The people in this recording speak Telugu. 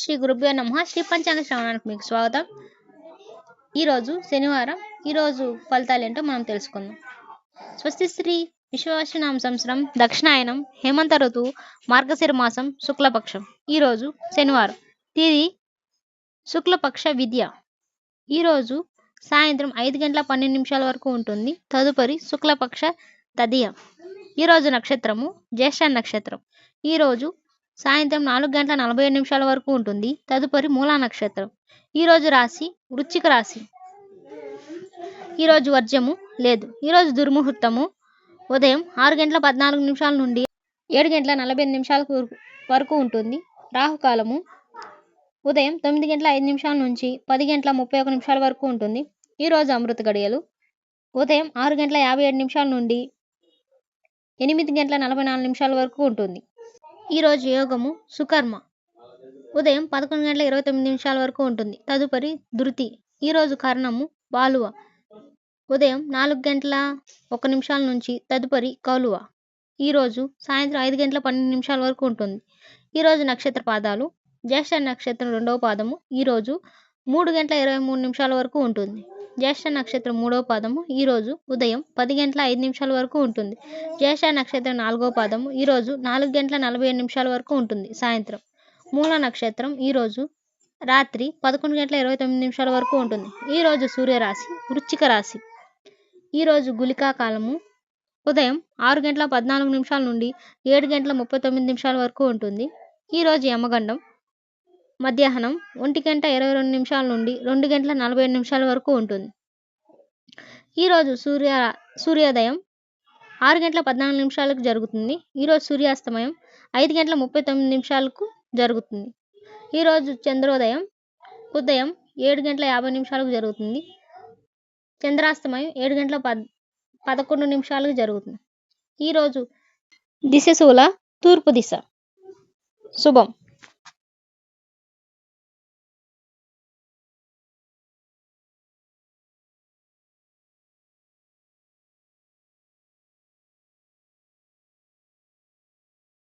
శ్రీ గురుభ్యో నమ. శ్రీ పంచాంగ శ్రవణానికి మీకు స్వాగతం. ఈరోజు శనివారం. ఈరోజు ఫలితాలు ఏంటో మనం తెలుసుకుందాం. స్వస్తి శ్రీ విశ్వవశనామ సంవత్సరం దక్షిణాయనం హేమంత ఋతువు మార్గశిర మాసం శుక్లపక్షం. ఈరోజు శనివారం. తిది శుక్లపక్ష విద్య. ఈరోజు సాయంత్రం ఐదు గంటల పన్నెండు నిమిషాల వరకు ఉంటుంది. తదుపరి శుక్లపక్ష తదియం. ఈరోజు నక్షత్రము జ్యేష్ఠ నక్షత్రం. ఈరోజు సాయంత్రం నాలుగు గంటల నలభై ఏడు నిమిషాల వరకు ఉంటుంది. తదుపరి మూలా నక్షత్రం. ఈరోజు రాశి వృశ్చిక రాశి. ఈరోజు వర్జము లేదు. ఈరోజు దుర్ముహూర్తము. ఉదయం ఆరు గంటల పద్నాలుగు నిమిషాల నుండి ఏడు గంటల నలభై ఐదు నిమిషాల వరకు ఉంటుంది. రాహుకాలము ఉదయం తొమ్మిది గంటల ఐదు నిమిషాల నుంచి పది గంటల ముప్పై ఒక నిమిషాల వరకు ఉంటుంది. ఈరోజు అమృత గడియలు. ఉదయం ఆరు గంటల యాభై ఏడు నిమిషాల నుండి ఎనిమిది గంటల నలభై నాలుగు నిమిషాల వరకు ఉంటుంది. ఈరోజు యోగము సుకర్మ. ఉదయం పదకొండు గంటల ఇరవై తొమ్మిది నిమిషాల వరకు ఉంటుంది. తదుపరి ధృతి. ఈరోజు కర్ణము బాలువ. ఉదయం నాలుగు గంటల ఒక నిమిషాల నుంచి తదుపరి కౌలువ. ఈరోజు సాయంత్రం ఐదు గంటల పన్నెండు నిమిషాల వరకు ఉంటుంది. ఈరోజు నక్షత్ర పాదాలు జ్యేష్ఠ నక్షత్రం రెండవ పాదము. ఈరోజు మూడు గంటల ఇరవై మూడు నిమిషాల వరకు ఉంటుంది. జ్యేష్ఠ నక్షత్రం మూడవ పాదము ఈరోజు ఉదయం పది గంటల ఐదు నిమిషాల వరకు ఉంటుంది. జ్యేష్ఠ నక్షత్రం నాలుగో పాదము ఈరోజు నాలుగు గంటల నలభై ఏడు నిమిషాల వరకు ఉంటుంది. సాయంత్రం మూల నక్షత్రం ఈరోజు రాత్రి పదకొండు గంటల ఇరవై తొమ్మిది నిమిషాల వరకు ఉంటుంది. ఈరోజు సూర్యరాశి వృచ్చిక రాశి. ఈరోజు గులికా కాలము ఉదయం ఆరు గంటల పద్నాలుగు నిమిషాల నుండి ఏడు గంటల ముప్పై తొమ్మిది నిమిషాల వరకు ఉంటుంది. ఈరోజు యమగండం మధ్యాహ్నం ఒంటి గంట ఇరవై రెండు నిమిషాల నుండి రెండు గంటల నలభై ఏడు నిమిషాల వరకు ఉంటుంది. ఈరోజు సూర్య సూర్యోదయం ఆరు గంటల పద్నాలుగు నిమిషాలకు జరుగుతుంది. ఈరోజు సూర్యాస్తమయం ఐదు గంటల ముప్పై తొమ్మిది నిమిషాలకు జరుగుతుంది. ఈరోజు చంద్రోదయం ఉదయం ఏడు గంటల యాభై నిమిషాలకు జరుగుతుంది. చంద్రాస్తమయం ఏడు గంటల పద్ పదకొండు నిమిషాలకు జరుగుతుంది. ఈరోజు దిశ శూల తూర్పు దిశ. శుభం.